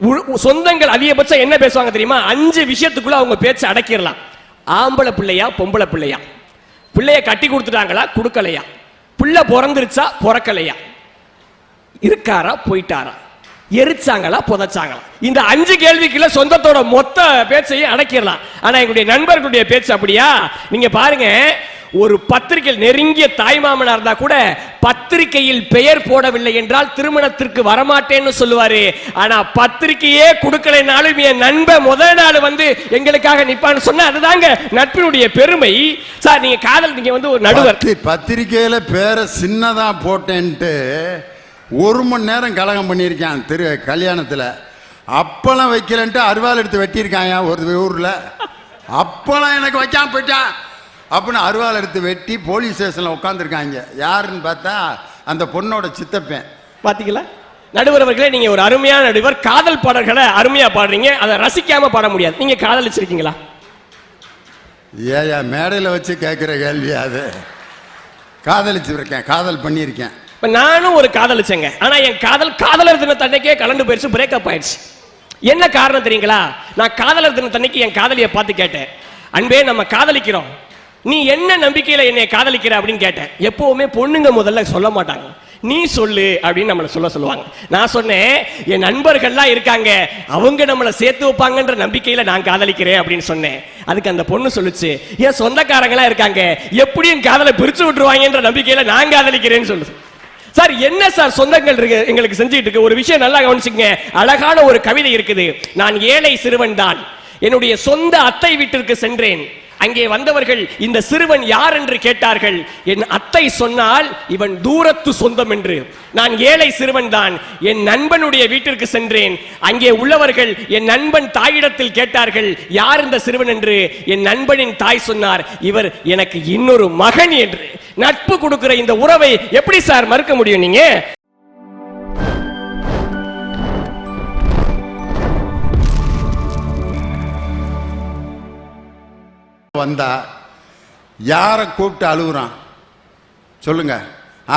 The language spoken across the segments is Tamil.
உ- சொந்தங்கள் அதிகபட்சம் என்ன பேசுவாங்க தெரியுமா? அஞ்சு விஷயத்துக்குள்ள அவங்க பேச்சு அடக்கிடலாம். ஆம்பளை பிள்ளையா பொம்பளை பிள்ளையா? பிள்ளைய கட்டி கொடுத்துட்டாங்களா? கொடுக்கலையா? பிள்ளை பிறந்துருச்சா? பிறக்கலையா? இருக்காரா? போயிட்டாரா? எரிச்சாங்களா? புதைச்சாங்களா? இந்த அஞ்சு கேள்விக்குள்ள சொந்தத்தோட மொத்த பேச்சையும் அடக்கிடலாம். ஆனா எங்களுடைய நண்பர்களுடைய பேச்சு அப்படியா? நீங்க பாருங்க ஒரு பத்திரிகை நெருங்கிய தாய்மாமனா இருந்தா கூட பத்திரிகையில் பெயர் போடவில்லை என்றால் திருமணத்திற்கு வரமாட்டேன்னு சொல்லுவாரு. ஆனா பத்திரிகையே கொடுக்கலைனாலும் என் நண்பன் முதல் நாள் வந்து எங்களுக்காக நிப்பான்னு சொன்னா அதுதாங்க நட்பினுடைய பெருமை. சார் நீங்க காதல் நீங்க வந்து ஒரு நடுவர். பத்தி- பேரை சின்னதா போட்டேன்ட்டு ஒரு மணி நேரம் கலகம் பண்ணியிருக்கான் திரு கல்யாணத்தில். அப்பளம் வைக்கலன்ட்டு அருவாள் எடுத்து வெட்டியிருக்காங்க ஒரு ஊரில். அப்பளம் எனக்கு வைக்காம போயிட்டான். அப்படின்னு அருவாள் எடுத்து வெட்டி போலீஸ் ஸ்டேஷன்ல உட்காந்துருக்காங்க யாருன்னு பார்த்தா அந்த பொண்ணோட சித்தப்பேன். பாத்தீங்களா? நடுவர் அவர்களே நீங்க ஒரு அருமையான நடுவர் காதல் பாடல்களை அருமையா பாடுறீங்க. அதை ரசிக்காம பாட முடியாது. நீங்க காதலிச்சிருக்கீங்களா? ஏயா மேடையில் வச்சு கேட்குற கேள்வி அது? காதலிச்சிருக்கேன் காதல் பண்ணியிருக்கேன். இப்ப நானும் ஒரு காதலிச்சேங்க. ஆனா என் காதல் காதலர் தினத்தன்னைக்கே கலந்து போயிடுச்சு பிரேக்கப் ஆயிடுச்சு என்ன காரணம் தெரியுங்களா? நான் காதலர் தினத்தன்னைக்கு என் காதலியை பார்த்து கேட்டேன். அன்பே நம்ம காதலிக்கிறோம். நீ என்ன நம்பிக்கையில என்னை காதலிக்கிற அப்படின்னு கேட்டேன். எப்பவுமே பொண்ணுங்க முதல்ல சொல்ல மாட்டாங்க. நீ சொல்லு அப்படின்னு நம்மளை சொல்ல சொல்லுவாங்க. நான் சொன்னேன் என் நண்பர்கள்லாம் இருக்காங்க அவங்க நம்மளை சேர்த்து வைப்பாங்கன்ற நம்பிக்கையில நான் காதலிக்கிறேன் அப்படின்னு சொன்னேன். அதுக்கு அந்த பொண்ணு சொல்லுச்சு என் சொந்தக்காரங்களா இருக்காங்க எப்படியும் காதலை பிரிச்சு விட்டுருவாங்கன்ற நம்பிக்கையில நான் காதலிக்கிறேன்னு சொல்லுது. சார் என்ன சார் சொந்தங்கள் இருக்கு எங்களுக்கு செஞ்சுட்டு இருக்கு? ஒரு விஷயம் நல்லா கவனிச்சுங்க அழகான ஒரு கவிதை இருக்குது. நான் ஏழை சிறுவன் தான். என்னுடைய சொந்த அத்தை வீட்டிற்கு சென்றேன். அங்கே வந்தவர்கள் இந்த சிறுவன் யார் என்று கேட்டார்கள். என் அத்தை சொன்னால் இவன் தூரத்து சொந்தம் என்று. நான் ஏழை சிறுவன் தான் என் நண்பனுடைய வீட்டிற்கு சென்றேன். அங்கே உள்ளவர்கள் என் நண்பன் தாயிடத்தில் கேட்டார்கள் யார் இந்த சிறுவன் என்று? என் நண்பனின் தாய் சொன்னார் இவர் எனக்கு இன்னொரு மகன் என்று. நட்பு கொடுக்கிற இந்த உறவை எப்படி சார் மறுக்க முடியும் நீங்க? வந்தா யாரை கூப்பிட்டு அழுகுறான்? சொல்லுங்க.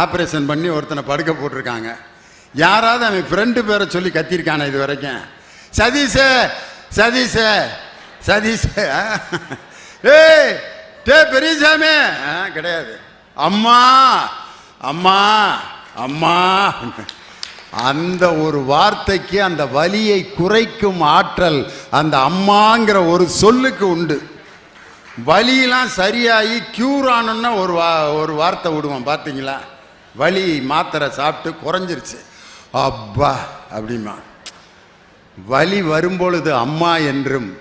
ஆப்ரேஷன் பண்ணி ஒருத்தனை படுக்க போட்டிருக்காங்க. யாராவது அவன் ஃப்ரெண்டு பேரை சொல்லி கத்திருக்கானே இது வரைக்கும்? சதீஷே சதீஷே சதீஷே. ஏய் டே பெரியசாமி. கிடையாது. அம்மா அம்மா அம்மா. அந்த ஒரு வார்த்தைக்கு அந்த வலியை குறைக்கும் ஆற்றல் அந்த அம்மாங்கிற ஒரு சொல்லுக்கு உண்டு. வலியெல்லாம் சரியாகி க்யூர் ஆனோன்னா ஒரு வா ஒரு வார்த்தை விடுவோம் பார்த்தீங்களா? வலி மாத்திரை சாப்பிட்டு குறைஞ்சிருச்சு. அப்பா அப்படிமா. வலி வரும்பொழுது அம்மா என்றும்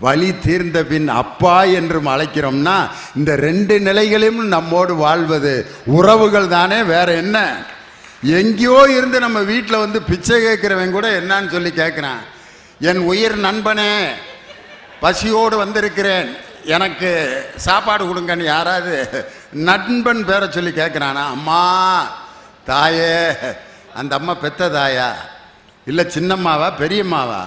வலி தீர்ந்த பின் அப்பா என்றும் அழைக்கிறோம்னா இந்த ரெண்டு நிலைகளிலும் நம்மோடு வாழ்வது உறவுகள் தானே வேற என்ன? எங்கேயோ இருந்து நம்ம வீட்டில் வந்து பிச்சை கேட்குறவன் கூட என்னன்னு சொல்லி கேட்குறான் என் உயிர் நண்பனே பசியோடு வந்திருக்கிறேன். எனக்கு சாப்பாடு கொடுங்கன்னு யாராவது நண்பன் பேரை சொல்லி கேட்குறானா அம்மா தாயே அந்த அம்மா பெத்த தாயா? இல்லை சின்னம்மாவா பெரியம்மாவா?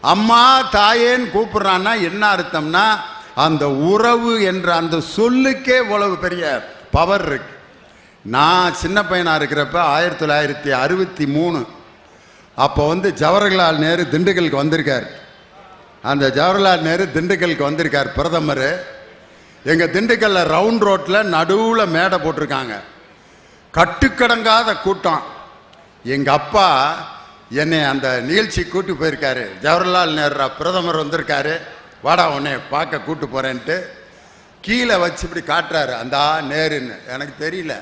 அம்மா தாயேன்னு கூப்பிடுறான்னா என்ன அர்த்தம்னா அந்த உறவு என்ற அந்த சொல்லுக்கே இவ்வளவு பெரிய பவர் இருக்கு. நான் சின்ன பையனாக இருக்கிறப்ப ஆயிரத்தி தொள்ளாயிரத்தி அறுபத்தி மூணு அப்போ வந்து ஜவஹர்லால் நேரு திண்டுக்கலுக்கு வந்திருக்கார். அந்த ஜவஹர்லால் நேரு திண்டுக்கலுக்கு வந்திருக்கார் பிரதமர். எங்கள் திண்டுக்கல்ல ரவுண்ட் ரோட்டில் நடுவில் மேடை போட்டிருக்காங்க. கட்டுக்கடங்காத கூட்டம். எங்கள் அப்பா என்னை அந்த நிகழ்ச்சி கூட்டி போயிருக்காரு. ஜவஹர்லால் நேரு பிரதமர் வந்திருக்காரு. வாடா உன்னை பார்க்க கூட்டு போகிறேன்ட்டு கீழே வச்சு இப்படி காட்டுறாரு. அந்தா நேருன்னு. எனக்கு தெரியல.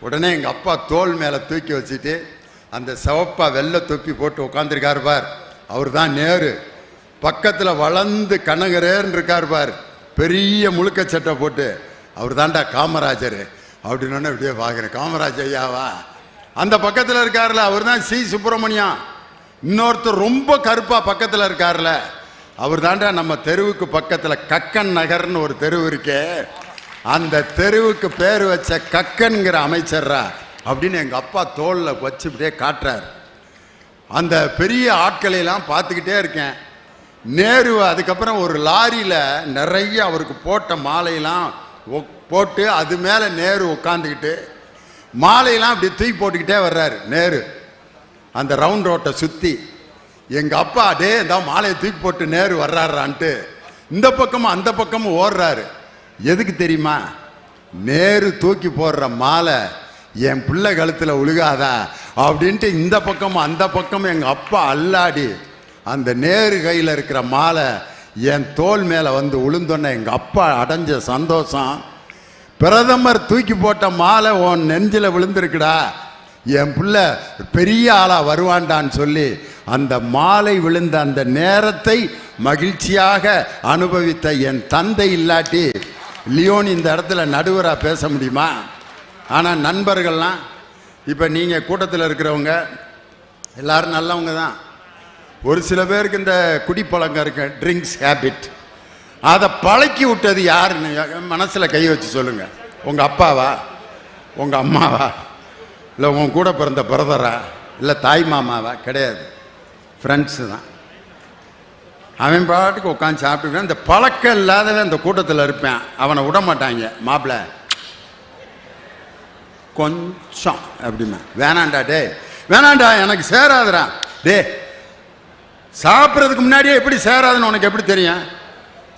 உடனே எங்கள் அப்பா தோல் மேலே தூக்கி வச்சுட்டு அந்த சிவப்பா வெள்ளை தொப்பி போட்டு உட்காந்துருக்காரு பார். அவர் தான் நேரு. பக்கத்தில் வளர்ந்து கனகரேர்னு இருக்கார் பார். பெரிய முழுக்க சட்டை போட்டு அவர் தான்டா காமராஜர். அப்படின்னு இப்படியே பார்க்குறேன் காமராஜ் ஐயாவா? அந்த பக்கத்தில் இருக்கார்ல அவர் தான் சி. சுப்பிரமணியம். இன்னொருத்தர் ரொம்ப கருப்பாக பக்கத்தில் இருக்கார்ல அவர் தாண்டா நம்ம தெருவுக்கு பக்கத்தில் கக்கன் நகர்னு ஒரு தெருவு இருக்கே. அந்த தெருவுக்கு பேர் வச்ச கக்கன்கிற அமைச்சர்ரா அப்படின்னு எங்கள் அப்பா தோளில் வச்சு இப்படியே காட்டுறார். அந்த பெரிய ஆட்களை எல்லாம் பார்த்துக்கிட்டே இருக்கேன். நேரு அதுக்கப்புறம் ஒரு லாரியில் நிறைய அவருக்கு போட்ட மாலையெல்லாம் போட்டு அது மேலே நேரு உட்காந்துக்கிட்டு மாலையெல்லாம் அப்படி தூக்கி போட்டுக்கிட்டே வர்றாரு நேரு. அந்த ரவுண்ட் ரோட்டை சுற்றி எங்கள் அப்பா டே இந்த மாலையை தூக்கி போட்டு நேரு வர்றாரான்ட்டு இந்த பக்கமும் அந்த பக்கமும் ஓடுறாரு. எதுக்கு தெரியுமா? நேரு தூக்கி போடுற மாலை என் பிள்ளை கழுத்தில் உழுகாதா? அப்படின்ட்டு இந்த பக்கமும் அந்த பக்கமும் எங்கள் அப்பா அல்லாடி அந்த நேரு கையில் இருக்கிற மாலை என் தோல் மேலே வந்து உளுந்தோன்ன எங்கள் அப்பா அடைஞ்ச சந்தோஷம். பிரதமர் தூக்கி போட்ட மாலை உன் நெஞ்சில் விழுந்திருக்குடா. என் பிள்ளை பெரிய ஆளாக வருவான்டான்னு சொல்லி அந்த மாலை விழுந்த அந்த நேரத்தை மகிழ்ச்சியாக அனுபவித்த என் தந்தை இல்லாட்டி லியோன் இந்த இடத்துல நடுவராக பேச முடியுமா? ஆனால் நண்பர்கள்லாம் இப்போ நீங்கள் கூட்டத்தில் இருக்கிறவங்க எல்லாரும் நல்லவங்க தான் ஒரு சில பேருக்கு இந்த குடிப்பழக்கம் இருக்க ட்ரிங்க்ஸ் ஹேபிட் அதை பழக்கி விட்டது யாருன்னு மனசில் கை வச்சு சொல்லுங்கள் உங்கள் அப்பாவா? உங்கள் அம்மாவா? இல்லை உன் கூட பிறந்த பிரதரா இல்லை தாய் மாமாவா? கிடையாது. ஃப்ரெண்ட்ஸு தான். அவன் பாட்டுக்கு உட்காந்து சாப்பிட்டு இந்த பழக்கம் இல்லாதவன் அந்த கூட்டத்தில் இருப்பேன். அவனை விட மாட்டாங்க. மாப்பிள்ள கொஞ்சம் அப்படிமா வேணாண்டா டே வேணாண்டா எனக்கு சேராதுடா. டே சாப்பிட்றதுக்கு முன்னாடியே எப்படி சேராதுன்னு உனக்கு எப்படி தெரியும்?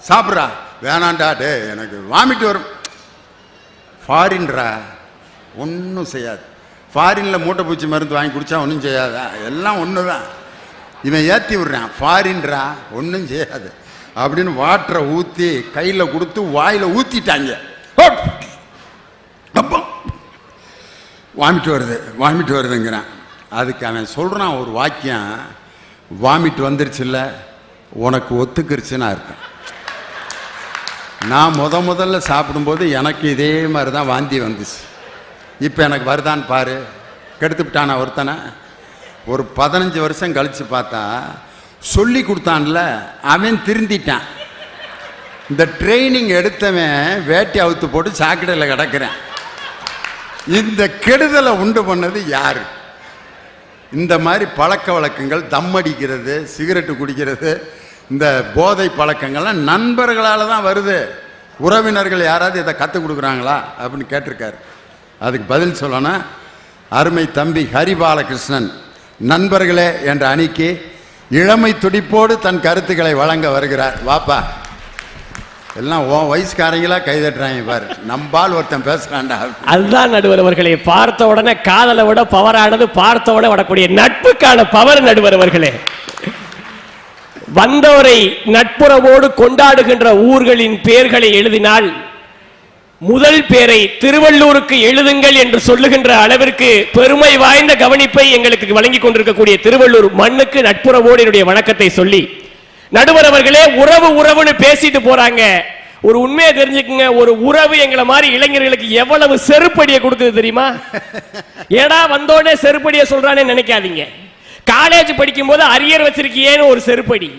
சாப்பிட்றா. வேணாண்டா டே எனக்கு வாமிட் வரும். ஃபாரின்ரா ஒன்றும் செய்யாது. ஃபாரினில் மூட்டை பூச்சி மருந்து வாங்கி குடித்தா ஒன்றும் செய்யாதா? எல்லாம் ஒன்று தான் இவன் ஏற்றி விடுறான். ஃபாரின்ரா ஒன்றும் செய்யாது. அப்படின்னு வாட்டரை ஊற்றி கையில் கொடுத்து வாயில் ஊற்றிட்டாங்க அப்போ வாமிட்டு வருது. வாமிட்டு வருதுங்கிறான். அதுக்கு அவன் சொல்கிறான் ஒரு வாக்கியம். வாமிட் வந்துருச்சுல்ல உனக்கு ஒத்துக்கிருச்சுன்னா இருக்கேன். நான் முத முதல்ல சாப்பிடும்போது எனக்கு இதே மாதிரி தான் வாந்தி வந்துச்சு. இப்போ எனக்கு வருதான்னு பாரு. கெடுத்துவிட்டானா ஒருத்தனை? ஒரு பதினஞ்சு வருஷம் கழித்து பார்த்தா சொல்லி கொடுத்தான்ல அவன் திருந்திட்டான். இந்த ட்ரைனிங் எடுத்தவன் வேட்டி அவுத்து போட்டு சாக்கடையில் கிடக்கிறேன். இந்த கெடுதலை உண்டு பண்ணது யாரு? இந்த மாதிரி பழக்க வழக்கங்கள் தம் அடிக்கிறது சிகரெட்டு குடிக்கிறது இந்த போதை பழக்கங்கள்லாம் நண்பர்களால் தான் வருது. உறவினர்கள் யாராவது இதை கற்றுக் கொடுக்குறாங்களா அப்படின்னு கேட்டிருக்காரு. அதுக்கு பதில் சொல்லணும் அருமை தம்பி ஹரிபாலகிருஷ்ணன் நண்பர்களே என்ற அணிக்கு இளமை துடிப்போடு தன் கருத்துக்களை வழங்க வருகிறார். வாப்பா. எல்லாம் உன் வயசுக்காரங்களா கைதட்டுறாங்க பாரு. நம்பால் ஒருத்தன் பேசுறான்டா. அதுதான் நடுவர் அவர்களே பார்த்த உடனே காதலை விட பவரானது பார்த்த உடனே வரக்கூடிய நட்புக்கான பவர் நடுவர் அவர்களே வந்தவரை நட்புறவோடு கொண்டாடுகின்ற ஊர்களின் பெயர்களை எழுதினால் முதல் பேரை திருவள்ளூருக்கு எழுதுங்கள் என்று சொல்லுகின்ற அளவிற்கு பெருமை வாய்ந்த கவனிப்பை எங்களுக்கு வழங்கிக் கொண்டிருக்கக்கூடிய திருவள்ளூர் மண்ணுக்கு நட்புறவோடு என்னுடைய வணக்கத்தை சொல்லி நடுவர் அவர்களே உறவு உறவுன்னு பேசிட்டு போறாங்க. ஒரு உண்மையை தெரிஞ்சுக்குங்க ஒரு உறவு எங்களை மாதிரி இளைஞர்களுக்கு எவ்வளவு செருப்படியை கொடுக்குது தெரியுமா? ஏடா வந்தோடனே செருப்படியை சொல்றானே நினைக்காதீங்க. காலேஜ் படிக்கும்போது அரியர் வச்சிருக்கியேன்னு ஒரு செருப்படி.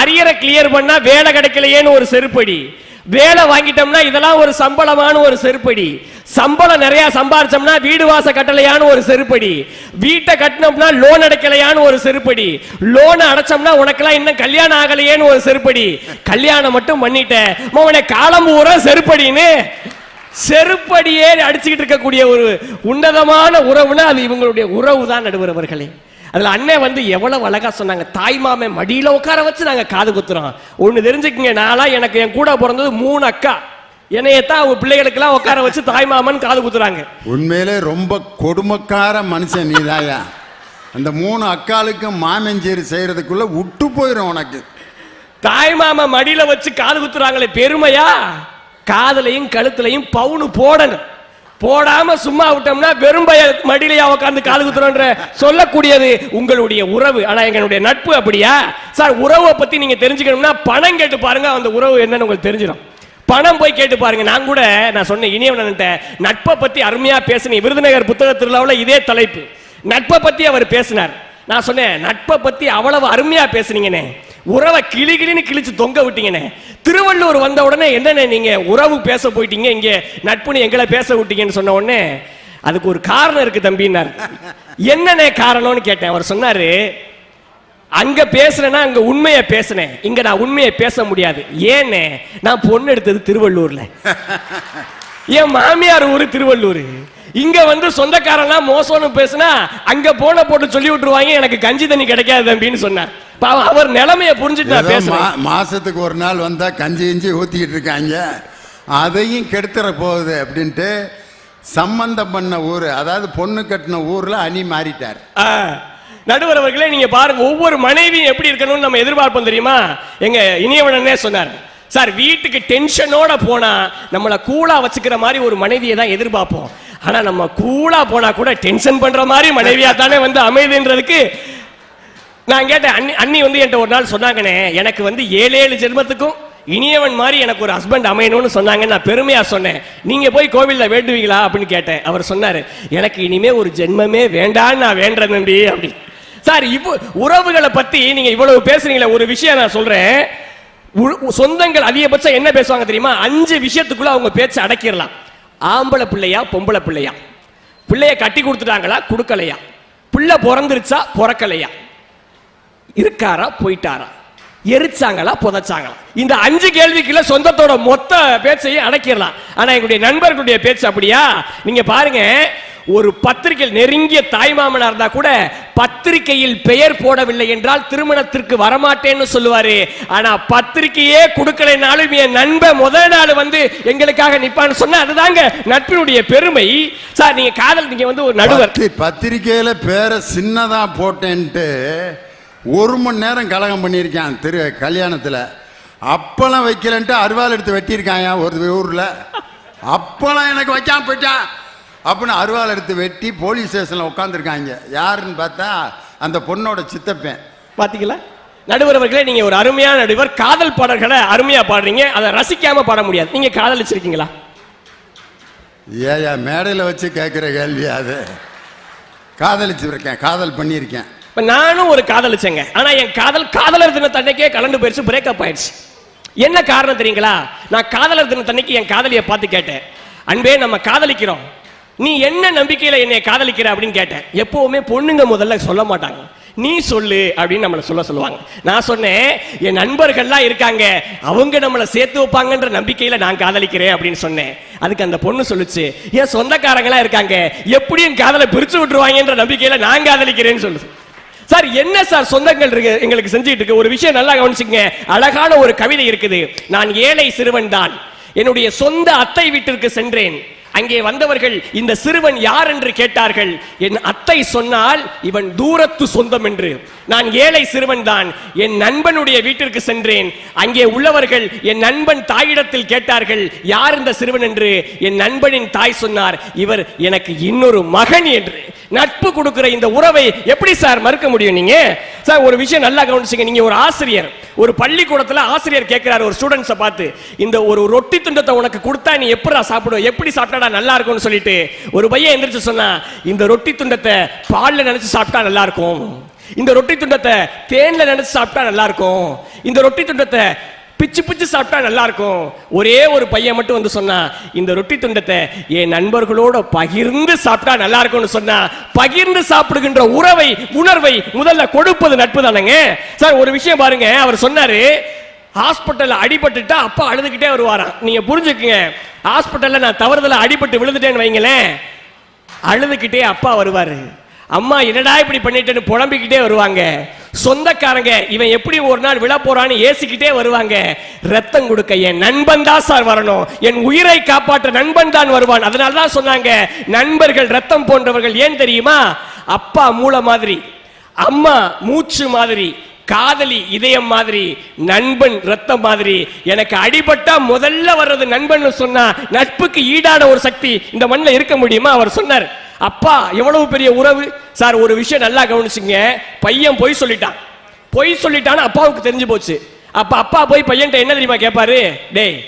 அரியரை கிளியர் பண்ணா வேலை கிடைக்கலையேன்னு ஒரு செருப்படி. வேலை வாங்கிட்டோம்னா இதெல்லாம் ஒரு சம்பளமான ஒரு செருப்படி. சம்பளம் நிறைய சம்பாரிச்சோம்னா வீடு வாச கட்டலையான்னு ஒரு செருப்படி. வீட்டை கட்டினோம்னா லோன் அடைக்கலையான்னு ஒரு செருப்படி. லோன் அடைச்சோம்னா உனக்கெல்லாம் இன்னும் கல்யாணம் ஆகலையேன்னு ஒரு செருப்படி. கல்யாணம் மட்டும் பண்ணிட்டேன். உன காலம் பூரா செருப்படின்னு. செருப்படியே அடிச்சுக்கிட்டு இருக்கக்கூடிய ஒரு உன்னதமான உறவுனா அது இவங்களுடைய உறவு தான் நடுவரவர்களே. அதுல அண்ணன் வந்து எவ்வளவு அழகா சொன்னாங்க. தாய் மாமன் மடியில உட்கார வச்சு நாங்க காது குத்துறோம். ஒண்ணு தெரிஞ்சுக்கங்க நாளா எனக்கு என் கூட பிறந்தது மூணு அக்கா. என்னையத்தான் அவங்க பிள்ளைகளுக்கெல்லாம் உட்கார வச்சு தாய் மாமன் காது குத்துறாங்க. உண்மையிலே ரொம்ப கொடுமைக்கார மனுஷன் நீதாயா. அந்த மூணு அக்காளுக்கும் மாமெஞ்சேரி செய்யறதுக்குள்ள விட்டு போயிடும் உனக்கு. தாய் மாமா மடியில வச்சு காது குத்துறாங்களே பெருமையா? காதுலையும் கழுத்துலையும் பவுனு போடணும். போடாம சும்மா விட்டோம்னா வெறும் பய மடியிலையா உட்காந்து காது குத்துறோன்ற சொல்லக்கூடியது உங்களுடைய உறவு. ஆனா எங்களுடைய நட்பு அப்படியா? சார் உறவை பத்தி நீங்க தெரிஞ்சுக்கணும்னா பணம் கேட்டு பாருங்க. அந்த உறவு என்னன்னு உங்களுக்கு தெரிஞ்சிடும். பணம் போய் கேட்டு பாருங்க. நான் கூட நான் சொன்னேன் இனியவன்கிட்ட நட்பை பத்தி அருமையா பேசினேன் விருதுநகர் புத்தக திருவிழாவில் இதே தலைப்பு. நட்பை பத்தி அவர் பேசினார். நான் சொன்னேன் நட்பை பத்தி அவ்வளவு அருமையா பேசுனீங்கன்னே. உறவை கிளி கிளின்னு கிழிச்சு தொங்க விட்டீங்கண்ணே. திருவள்ளூர் வந்த உடனே என்னண்ணே நீங்க உறவு பேச போயிட்டீங்க இங்க நட்புன்னு எங்களை பேச விட்டீங்கன்னு சொன்ன உடனே அதுக்கு ஒரு காரணம் இருக்கு தம்பின்னார். என்னண்ணே காரணம்னு கேட்டேன். அவர் சொன்னாரு அங்க பேசுறேன்னா அங்க உண்மையை பேசுனேன். இங்க நான் உண்மையை பேச முடியாது. ஏன்னு நான் பொண்ணு எடுத்தது திருவள்ளூர்ல. என் மாமியார் ஊரு திருவள்ளூர். இங்க வந்து சொந்தக்காரன்லாம் மோசம்னு பேசுனா அங்க போன போட்டு சொல்லி விட்டுருவாங்க எனக்கு கஞ்சி தண்ணி கிடைக்காது தம்பின்னு சொன்னார். பாவம் அவர் நிலைமைய புரிஞ்சுட்டு நான் பேசுறேன். மாசத்துக்கு ஒரு நாள் வந்தா கஞ்சி கிஞ்சி ஊத்திக்கிட்டு இருக்காங்க. அதையும் கெடுத்துற போகுது அப்படின்ட்டு சம்பந்தம் பண்ண ஊர் அதாவது பொண்ணு கட்டின ஊர்ல அணி மாறிட்டார். நடுவர் அவர்களே நீங்க பாருங்க ஒவ்வொரு மனைவியும் எப்படி இருக்கணும்னு நம்ம எதிர்பார்ப்போம் தெரியுமா? எங்க இனியவனே சொன்னார் சார் வீட்டுக்கு டென்ஷனோட போனா நம்மள கூலா வச்சுக்கிற மாதிரி ஒரு மனைவியை தான் எதிர்பார்ப்போம். ஆனா நம்ம கூலா போனா கூட டென்ஷன் பண்ற மாதிரி மனைவியா தானே வந்து அமைதுன்றதுக்கு நான் கேட்டேன் அண்ணி அண்ணி வந்து என்கிட்ட ஒரு நாள் சொன்னாங்கண்ணே எனக்கு வந்து ஏழு ஏழு ஜென்மத்துக்கும் இனியவன் மாதிரி எனக்கு ஒரு ஹஸ்பண்ட் அமையணும்னு சொன்னாங்க நான் பெருமையாக சொன்னேன். நீங்கள் போய் கோவிலில் வேண்டுவீங்களா அப்படின்னு கேட்டேன். அவர் சொன்னார் எனக்கு இனிமே ஒரு ஜென்மமே வேண்டான்னு நான் வேண்டேன் நம்பி அப்படி. சார் இப்போ உறவுகளை பற்றி நீங்கள் இவ்வளவு பேசுறீங்களே ஒரு விஷயம் நான் சொல்கிறேன் உ- சொந்தங்கள் அதிகபட்சம் என்ன பேசுவாங்க தெரியுமா? அஞ்சு விஷயத்துக்குள்ள அவங்க பேச்சு அடக்கிடலாம். ஆம்பளை பிள்ளையா பொம்பளை பிள்ளையா? பிள்ளைய கட்டி கொடுத்துட்டாங்களா கொடுக்கலையா? பிள்ளை பிறந்துருச்சா பிறக்கலையா? இருக்காரா? போயிட்டாரா? எரிச்சாங்களா? புதைச்சாங்களா? இந்த அஞ்சு கேள்விக்குள்ள சொந்தத்தோட மொத்த பேச்சையும் அடக்கிடலாம். ஆனா எங்களுடைய நண்பர்களுடைய பேச்சு அப்படியா? நீங்க பாருங்க ஒரு பத்திரிகை நெருங்கிய தாய்மாமனா இருந்தா கூட பத்திரிகையில் பெயர் போடவில்லை என்றால் திருமணத்திற்கு வரமாட்டேன்னு சொல்லுவாரு. ஆனா பத்திரிகையே கொடுக்கலைனாலும் என் நண்பன் முதல் நாள் வந்து எங்களுக்காக நிப்பான்னு சொன்னா அதுதாங்க நட்பினுடைய பெருமை. சார் நீங்க காதல் நீங்க வந்து ஒரு நடுவர். பத்திரிகையில பேரை சின்னதா போட்டேன்ட்டு ஒரு மணி நேரம் கலகம் பண்ணியிருக்கான் திரு கல்யாணத்துல. அப்பளம் வைக்கலன்ட்டு அருவாள் எடுத்து வெட்டியிருக்காங்க ஒரு ஊர்ல. அப்பளம் எனக்கு வைக்காம போயிட்டான். அப்படின்னு அருவாள் எடுத்து வெட்டி போலீஸ் ஸ்டேஷன்ல உட்காந்துருக்காங்க யாருன்னு பார்த்தா அந்த பொண்ணோட சித்தப்பேன். பாத்தீங்களா? நடுவர் அவர்களே நீங்க ஒரு அருமையான நடுவர். காதல் பாடல்களை அருமையா பாடுறீங்க. அதை ரசிக்காம பாட முடியாது. நீங்க காதலிச்சிருக்கீங்களா? ஏயா மேடையில் வச்சு கேட்குற கேள்வி அது. காதலிச்சிருக்கேன். காதல் பண்ணியிருக்கேன். இப்ப நானும் ஒரு காதலிச்சேங்க. ஆனா என் காதல் காதலர் தினத்தன்னைக்கே கலந்து போயிடுச்சு பிரேக்கப் ஆயிடுச்சு என்ன காரணம் தெரியுங்களா? நான் காதலர் தினத்தன்னைக்கு என் காதலியை பார்த்து கேட்டேன். அன்பே நம்ம காதலிக்கிறோம். நீ என்ன நம்பிக்கையில என்னை காதலிக்கிற அப்படின்னு கேட்டேன். எப்பவுமே பொண்ணுங்க முதல்ல சொல்ல மாட்டாங்க. நீ சொல்லு அப்படின்னு நம்மளை சொல்ல சொல்லுவாங்க. நான் சொன்னேன் என் நண்பர்கள்லாம் இருக்காங்க. அவங்க நம்மளை சேர்த்து வைப்பாங்கன்ற நம்பிக்கையில நான் காதலிக்கிறேன் அப்படின்னு சொன்னேன். அதுக்கு அந்த பொண்ணு சொல்லுச்சு என் சொந்தக்காரங்களா இருக்காங்க. எப்படியும் காதலை பிரிச்சு விட்டுருவாங்கன்ற நம்பிக்கையில நான் காதலிக்கிறேன்னு சொல்லுது. சார் என்ன சார் சொந்தங்கள் இருக்கு? எங்களுக்கு செஞ்சுட்டு இருக்கு. ஒரு விஷயம் நல்லா கவனிச்சுங்க அழகான ஒரு கவிதை இருக்குது. நான் ஏழை சிறுவன் தான். என்னுடைய சொந்த அத்தை வீட்டிற்கு சென்றேன். அங்கே வந்தவர்கள் இந்த சிறுவன் யார் என்று கேட்டார்கள். என் அத்தை சொன்னால் இவன் தூரத்து சொந்தம் என்று. நான் ஏழை சிறுவன் தான். என் நண்பனுடைய வீட்டிற்கு சென்றேன். அங்கே உள்ளவர்கள் என் நண்பன் தாயிடத்தில் கேட்டார்கள் யார் இந்த சிறுவன்? என்று. என் நண்பனின் தாய் சொன்னார் இவர் எனக்கு இன்னொரு மகன் என்று. நட்பு கொடுக்கிற இந்த உறவை எப்படி சார் மறுக்க முடியும் நீங்க? சார் ஒரு விஷயம் நல்லா கவனிச்சுங்க. நீங்க ஒரு ஆசிரியர். ஒரு பள்ளிக்கூடத்தில் ஆசிரியர் கேட்கிறார் ஒரு ஸ்டூடெண்ட்ஸை பார்த்து இந்த ஒரு ரொட்டி துண்டத்தை உனக்கு கொடுத்தா நீ எப்படா சாப்பிடுவ? எப்படி சாப்பிட்டாடா? நல்லா இருக்கும்னு சொல்லிட்டு. ஒரு பையன் எந்திரிச்சு சொன்னா இந்த ரொட்டி துண்டத்தை பாலில் நினைச்சு சாப்பிட்டா நல்லா இருக்கும். இந்த ரொட்டி துண்டத்தை தேன்ல நினைச்சு சாப்பிட்டா நல்லா இருக்கும். இந்த ரொட்டி துண்டத்தை பிச்சு பிச்சு சாப்பிட்டா நல்லா இருக்கும் ஒரே ஒரு பையன் மட்டும் வந்து சொன்னா இந்த ரொட்டி துண்டத்தை என் நண்பர்களோட பகிர்ந்து சாப்பிட்டா நல்லா இருக்கும்னு சொன்னா பகிர்ந்து சாப்பிடுகின்ற உறவை உணர்வை முதல்ல கொடுப்பது நட்பு தானேங்க? சார் ஒரு விஷயம் பாருங்க. அவர் சொன்னாரு ஹாஸ்பிட்டலில் அடிபட்டுட்டா அப்பா அழுதுகிட்டே வருவாராம். நீங்க புரிஞ்சுக்குங்க. ஹாஸ்பிட்டலில் நான் தவறுதல அடிபட்டு விழுந்துட்டேன்னு வைங்களேன். அழுதுகிட்டே அப்பா வருவாரு. அம்மா என்னடா இப்படி பண்ணிட்டேன்னு புலம்பிக்கிட்டே வருவாங்க. சொந்தக்காரங்க இவன் எப்படி ஒரு நாள் விழ போறான்னு ஏசிக்கிட்டே வருவாங்க. ரத்தம் கொடுக்க என் நண்பன் தான் சார் வரணும். என் உயிரை காப்பாற்ற நண்பன் தான் வருவான். அதனால தான் சொன்னாங்க நண்பர்கள் ரத்தம் போன்றவர்கள் ஏன் தெரியுமா? அப்பா மூளை மாதிரி அம்மா மூச்சு மாதிரி காதலி இதயம் மாதிரி நண்பன் ரத்தம் மாதிரி. எனக்கு அடிபட்டா முதல்ல வர்றது நண்பன் சொன்னா நட்புக்கு ஈடான ஒரு சக்தி இந்த மண்ணில் இருக்க முடியுமா? அவர் சொன்னார். அப்பா எவ்வளவு பெரிய உறவு? சார் ஒரு விஷயம் நல்லா கவனிச்சுங்க பையன் பொய் சொல்லிட்டான். பொய் சொல்லிட்டான்னு அப்பாவுக்கு தெரிஞ்சு போச்சு. அப்ப அப்பா போய் பையன்ட்ட என்ன தெரியுமா கேட்பாரு டேய்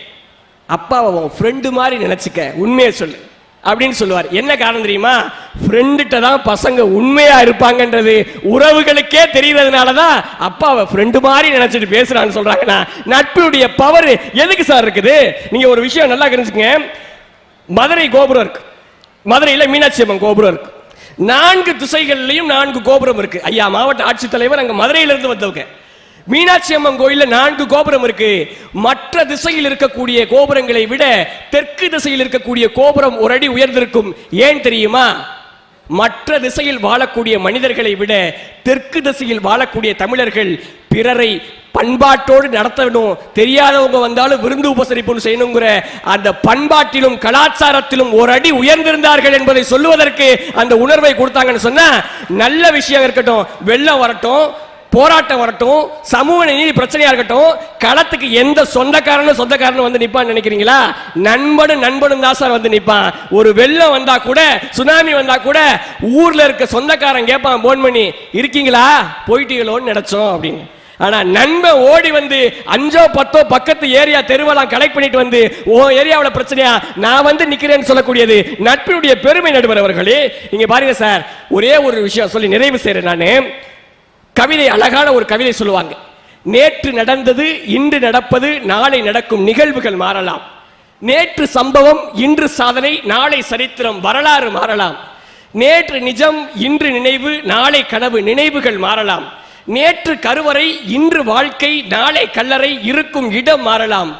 அப்பாவை உன் ஃப்ரெண்டு மாதிரி நினைச்சுக்க. உண்மையை சொல்லு. அப்படின்னு சொல்லுவார். என்ன காரணம் தெரியுமா? ஃப்ரெண்டுகிட்ட தான் பசங்க உண்மையா இருப்பாங்கன்றது. உறவுகளுக்கே தெரியறதுனால தான் அப்பாவை ஃப்ரெண்டு மாதிரி நினைச்சிட்டு பேசுறான்னு சொல்றாங்கன்னா நட்பினுடைய பவர் எதுக்கு சார் இருக்குது? நீங்க ஒரு விஷயம் நல்லா கணிச்சுங்க மதுரை கோபுரம் இருக்கு. மதுரையில மீனாட்சி அம்மன் கோபுரம் இருக்கு. நான்கு திசைகள்லையும் நான்கு கோபுரம் இருக்கு. ஐயா மாவட்ட ஆட்சித்தலைவர் அங்க மதுரையில இருந்து வந்தவங்க. மீனாட்சி அம்மன் கோயில்ல நான்கு கோபுரம் இருக்கு. மற்ற திசையில் இருக்கக்கூடிய கோபுரங்களை விட தெற்கு திசையில் இருக்கக்கூடிய கோபுரம் ஒரு அடி உயர்ந்திருக்கும். ஏன் தெரியுமா? மற்ற திசையில் வாழக்கூடிய மனிதர்களை விட தெற்கு திசையில் வாழக்கூடிய தமிழர்கள் பிறரை பண்பாட்டோடு நடத்தணும். தெரியாதவங்க வந்தாலும் விருந்து உபசரிப்புன்னு செய்யணுங்கிற அந்த பண்பாட்டிலும் கலாச்சாரத்திலும் ஒரு அடி உயர்ந்திருந்தார்கள் என்பதை சொல்லுவதற்கு அந்த உணர்வை கொடுத்தாங்கன்னு சொன்னா நல்ல விஷயம் இருக்கட்டும். வெள்ளம் வரட்டும். போராட்டம் வரட்டும் சமூக நீதி பிரச்சனையா இருக்கட்டும் களத்துக்கு எந்த சொந்தக்காரனும் சொந்தக்காரனும் வந்து நிப்பான்னு நினைக்கிறீங்களா? நண்பனும் நண்பனும் தான் சார் வந்து நிப்பான் ஒரு வெள்ளம் வந்தா கூட சுனாமி வந்தா கூட ஊர்ல இருக்க சொந்தக்காரன் கேட்பான் போன் பண்ணி இருக்கீங்களா? போயிட்டீங்களோன்னு நினைச்சோம் அப்படின்னு. ஆனா நண்பன் ஓடி வந்து அஞ்சோ பத்தோ பக்கத்து ஏரியா தெருவெல்லாம் கலெக்ட் பண்ணிட்டு வந்து ஓ ஏரியாவில் பிரச்சனையா? நான் வந்து நிக்கிறேன்னு சொல்லக்கூடியது நட்பினுடைய பெருமை நடுவர் அவர்களே. நீங்க பாருங்க சார் ஒரே ஒரு விஷயம் சொல்லி நிறைவு செய்யறேன் நான். கவிதை அழகான ஒரு கவிதை சொல்லுவாங்க. நேற்று நடந்தது இன்று நடப்பது நாளை நடக்கும் நிகழ்வுகள் மாறலாம். நேற்று சம்பவம் இன்று சாதனை நாளை சரித்திரம் வரலாறு மாறலாம். நேற்று நிஜம் இன்று நினைவு நாளை கனவு நினைவுகள் மாறலாம். நேற்று கருவறை இன்று வாழ்க்கை நாளை கல்லறை இருக்கும் இடம் மாறலாம்.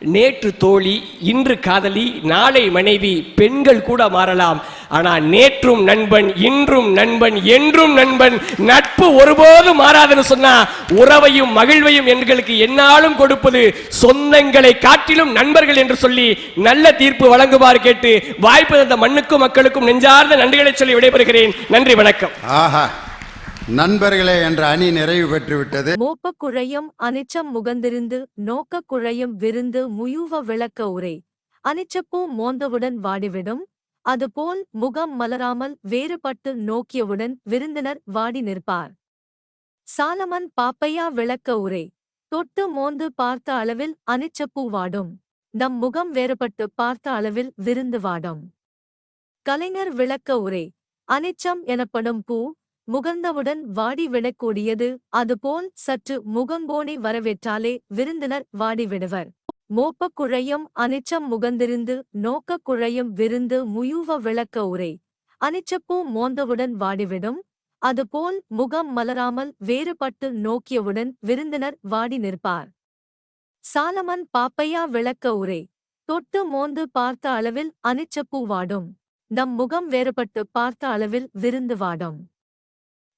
நேற்று தோழி இன்று காதலி நாளை மனைவி பெண்கள் கூட மாறலாம். ஆனா நேற்றும் நண்பன் இன்றும் நண்பன் என்றும் நண்பன் நட்பு ஒருபோதும் மாறாதுன்னு சொன்னா உறவையும் மகிழ்வையும் எங்களுக்கு என்னாலும் கொடுப்பது சொந்தங்களை காட்டிலும் நண்பர்கள் என்று சொல்லி நல்ல தீர்ப்பு வழங்குமாறு கேட்டு வாய்ப்பு தந்த மண்ணுக்கும் மக்களுக்கும் நெஞ்சார்ந்த நன்றிகளை சொல்லி விடைபெறுகிறேன். நன்றி வணக்கம். ஆஹா. நண்பர்களே என்ற அணி நிறைவு பெற்றுவிட்டது. மோப்ப குழையும் அனிச்சம் முகந்திருந்து நோக்கக் குழையும் விருந்து முயூவ விளக்க உரை. அனிச்சப்பூ மோந்தவுடன் வாடிவிடும். அதுபோல் முகம் மலராமல் வேறுபட்டு நோக்கியவுடன் விருந்தினர் வாடி நிற்பார். சாலமன் பாப்பையா விளக்க உரை. தொட்டு மோந்து பார்த்த அளவில் அனிச்சப்பூ வாடும். நம் முகம் வேறுபட்டு பார்த்த அளவில் விருந்து வாடும். கலைஞர் விளக்க உரை. அனிச்சம் எனப்படும் பூ முகந்தவுடன் வாடி விடக்கூடியது. அதுபோல் சற்று முகங்கோணி வரவேற்றாலே விருந்தினர் வாடிவிடுவர் மோப்பக் குழையும் அனிச்சம் முகந்திருந்து நோக்கக் குழையும் விருந்து முயூவ விளக்க உரை. அனிச்சப்பூ மோந்தவுடன் வாடிவிடும் அதுபோல் முகம் மலராமல் வேறுபட்டு நோக்கியவுடன் விருந்தினர் வாடி நிற்பார். சாலமன் பாப்பையா விளக்க உரை. தொட்டு மோந்து பார்த்த அளவில் அனிச்சப்பூ வாடும். நம் முகம் வேறுபட்டு பார்த்த அளவில் விருந்து வாடும்.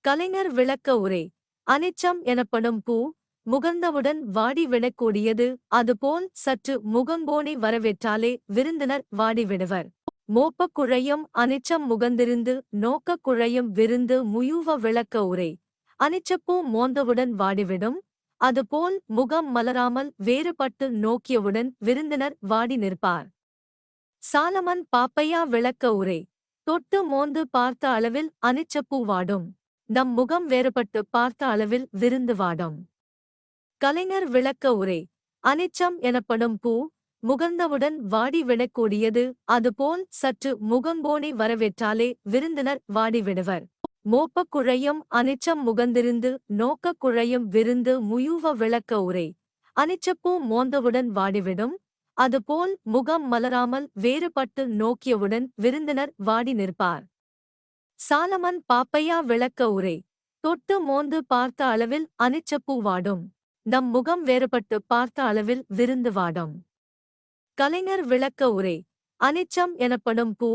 கலைஞர் விளக்க உரை. அனிச்சம் எனப்படும் பூ முகந்தவுடன் வாடி விடக்கூடியது அதுபோல் சற்று முகங்கோணி வரவேற்றாலே விருந்தினர் வாடிவிடுவர் மோப்பக் குழையும் அனிச்சம் முகந்திருந்து நோக்கக் குழையும் விருந்து முயூவ விளக்க உரை. அனிச்சப்பூ மோந்தவுடன் வாடிவிடும் அதுபோல் முகம் மலராமல் வேறுபட்டு நோக்கியவுடன் விருந்தினர் வாடி நிற்பார். சாலமன் பாப்பையா விளக்க உரை. தொட்டு மோந்து பார்த்த அளவில் அனிச்சப்பூ வாடும். நம் முகம் வேறுபட்டு பார்த்த அளவில் விருந்து வாடும். கலைஞர் விளக்க உரை அனிச்சம் எனப்படும் பூ முகர்ந்தவுடன் வாடி விடக்கூடியது அதுபோல் சற்று முகங்கோணி வரவேற்றாலே விருந்தினர் வாடிவிடுவர் மோப்பக் குழையும் அனிச்சம் முகந்திருந்து நோக்கக் குழையும் விருந்து முயுவ விளக்க உரை அனிச்சப்பூ மோந்தவுடன் வாடிவிடும் அதுபோல் முகம் மலராமல் வேறுபட்டு நோக்கியவுடன் விருந்தினர் வாடி நிற்பார். சாலமன் பாப்பையா விளக்க உரை. தொட்டு மோந்து பார்த்த அளவில் அனிச்சப்பூ வாடும். நம் முகம் வேறுபட்டு பார்த்த அளவில் விருந்து வாடும். கலைஞர் விளக்க உரை. அனிச்சம் எனப்படும் பூ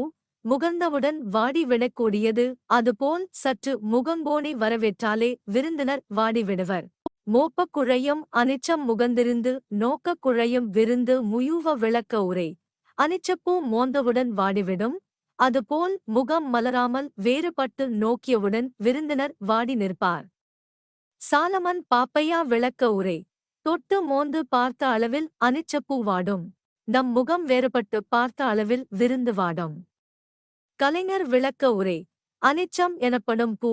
முகர்ந்தவுடன் வாடி விடக்கூடியது அதுபோல் சற்று முகங்கோணி வரவேற்றாலே விருந்தினர் வாடிவிடுவர் மோப்பக் குழையும் அனிச்சம் முகந்திருந்து நோக்கக் குழையும் விருந்து முயூவ விளக்க உரை. அனிச்சப்பூ மோந்தவுடன் வாடிவிடும் அதுபோல் முகம் மலராமல் வேறுபட்டு நோக்கியவுடன் விருந்தினர் வாடி நிற்பார். சாலமன் பாப்பையா விளக்க உரை. தொட்டு மோந்து பார்த்த அளவில் அனிச்சப்பூ வாடும். நம் முகம் வேறுபட்டு பார்த்த அளவில் விருந்து வாடும். கலைஞர் விளக்க உரை. அனிச்சம் எனப்படும் பூ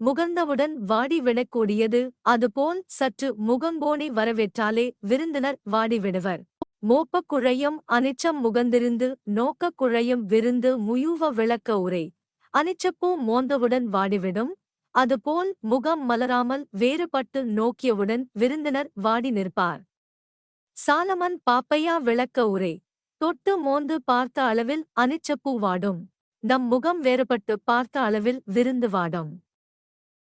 முகந்தவுடன் வாடி விடக்கூடியது. அதுபோல் சற்று முகங்கோணி வரவேற்றாலே விருந்தினர் வாடிவிடுவர் மோப்பக் குழையும் அனிச்சம் முகந்திருந்து நோக்கக் குழையும் விருந்து முயூவ விளக்க உரை. அனிச்சப்பூ மோந்தவுடன் வாடிவிடும். அதுபோல் முகம் மலராமல் வேறுபட்டு நோக்கியவுடன் விருந்தினர் வாடி நிற்பார். சாலமன் பாப்பையா விளக்க உரை. தொட்டு மோந்து பார்த்த அளவில் அனிச்சப்பூ வாடும். நம் முகம் வேறுபட்டு பார்த்த அளவில் விருந்து வாடும்.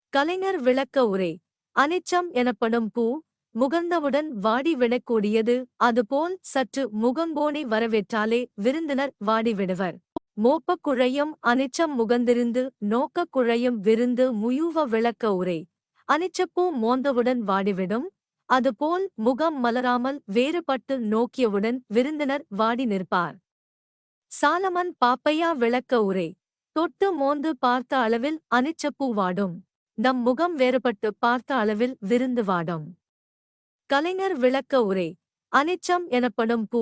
கலைஞர் விளக்க உரை. அனிச்சம் எனப்படும் பூ முகந்தவுடன் வாடி விடக்கூடியது. அதுபோல் சற்று முகம்போனை வரவேற்றாலே விருந்தினர் வாடிவிடுவர் மோப்பக் குழையும் அனிச்சம் முகந்திருந்து நோக்கக் குழையும் விருந்து முயூவ விளக்க உரை. அனிச்சப்பூ மோந்தவுடன் வாடிவிடும் அதுபோல் முகம் மலராமல் வேறுபட்டு நோக்கியவுடன் விருந்தினர் வாடி நிற்பார். சாலமன் பாப்பையா விளக்க உரை. தொட்டு மோந்து பார்த்த அளவில் அனிச்சப்பூ வாடும். நம் முகம் வேறுபட்டு பார்த்த அளவில் விருந்து வாடும். கலைஞர் விளக்க உரை. அனிச்சம் எனப்படும் பூ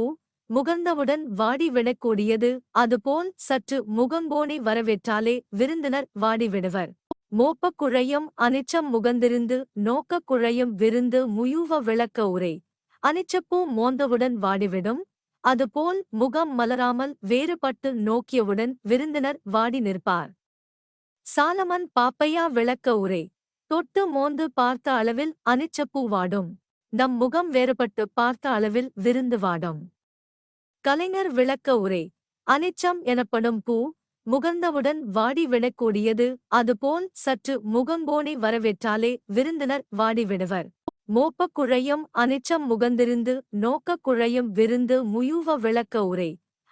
முகர்ந்தவுடன் வாடி விடக்கூடியது அதுபோல் சற்று முகங்கோணி வரவேற்றாலே விருந்தினர் வாடிவிடுவர் மோப்பக் குழையும் அனிச்சம் முகந்திருந்து நோக்கக் குழையும் விருந்து முயூவ விளக்க உரை. அனிச்சப்பூ மோந்தவுடன் வாடிவிடும் அதுபோல் முகம் மலராமல் வேறுபட்டு நோக்கியவுடன் விருந்தினர் வாடி நிற்பார். சாலமன் பாப்பையா விளக்க உரை. தொட்டு மோந்து பார்த்த அளவில் அனிச்சப்பூ வாடும். நம் முகம் வேறுபட்டு பார்த்த அளவில் விருந்து வாடும். கலைஞர் விளக்க உரை அனிச்சம் எனப்படும் பூ முகர்ந்தவுடன் வாடி விடக்கூடியது அதுபோல் சற்று முகங்கோணி வரவேற்றாலே விருந்தினர் வாடிவிடுவர் மோப்பக் குழையும் அனிச்சம் முகந்திருந்து நோக்கக் குழையும் விருந்து முயூவ விளக்க உரை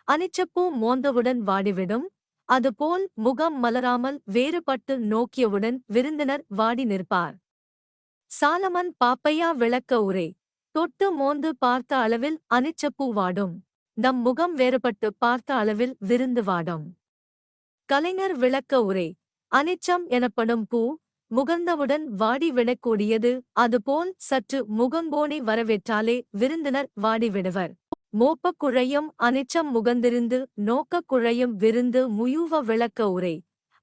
அனிச்சப்பூ மோந்தவுடன் வாடிவிடும் அதுபோல் முகம் மலராமல் வேறுபட்டு நோக்கியவுடன் விருந்தினர் வாடி நிற்பார். சாலமன் பாப்பையா விளக்க உரை. தொட்டு மோந்து பார்த்த அளவில் அனிச்சப்பூ வாடும். நம் முகம் வேறுபட்டு பார்த்த அளவில் விருந்து வாடும். கலைஞர் விளக்க உரை. அனிச்சம் எனப்படும் பூ முகந்தவுடன் வாடி விடக்கூடியது அதுபோல் சற்று முகங்கோணி வரவேற்றாலே விருந்தினர் வாடிவிடுவர் மோப்பக் குழையும் அனிச்சம் முகந்திருந்து நோக்கக் குழையும் விருந்து முயூவ விளக்க உரை.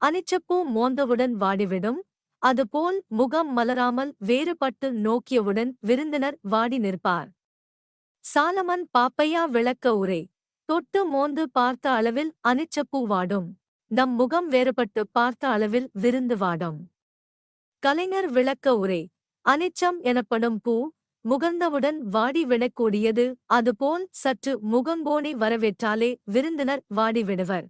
அனிச்சப்பூ மோந்தவுடன் வாடிவிடும் அதுபோல் முகம் மலராமல் வேறுபட்டு நோக்கியவுடன் விருந்தினர் வாடி நிற்பார். சாலமன் பாப்பையா விளக்க உரை. தொட்டு மோந்து பார்த்த அளவில் அனிச்சப்பூ வாடும். நம் முகம் வேறுபட்டு பார்த்த அளவில் விருந்து வாடும். கலைஞர் விளக்க உரை. அனிச்சம் எனப்படும் பூ முகர்ந்தவுடன் வாடி விடக்கூடியது. அதுபோல் சற்று முகங்கோணி வரவேற்றாலே விருந்தினர் வாடிவிடுவர்